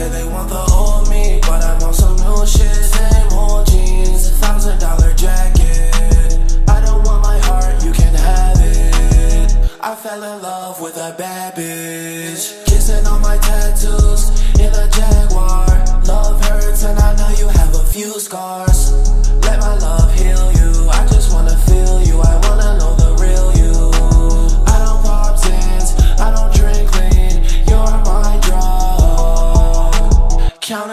said they want the old me, but I'm on some new shit. Same old jeans, thousand dollar jacket. I don't want my heart, you can have it. I fell in love with a bad bitch. Kissing on my tattoos in a Jaguar. Love hurts, and I know you have a few scars.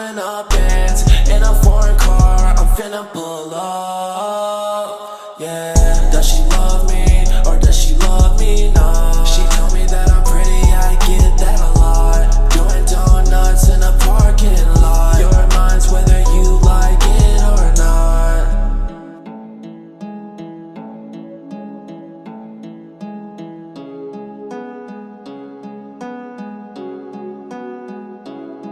Counting up bands in a foreign car. I'm finna pull up. Yeah. Does she love me or does she love me not?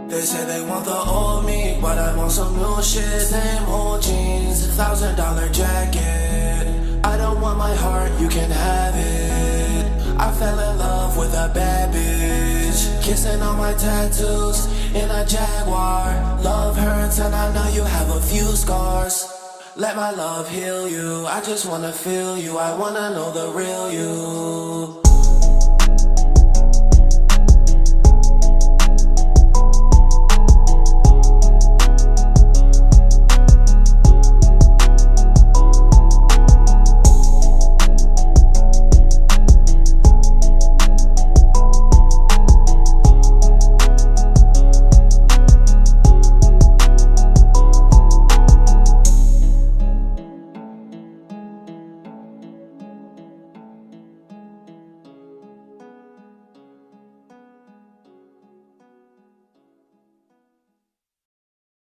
They say they want the old me, but I want some new shit. Same old jeans, a thousand dollar jacket. I don't want my heart, you can have it. I fell in love with a bad bitch. Kissing all my tattoos in a Jaguar. Love hurts, and I know you have a few scars. Let my love heal you. I just wanna feel you. I wanna know the real you.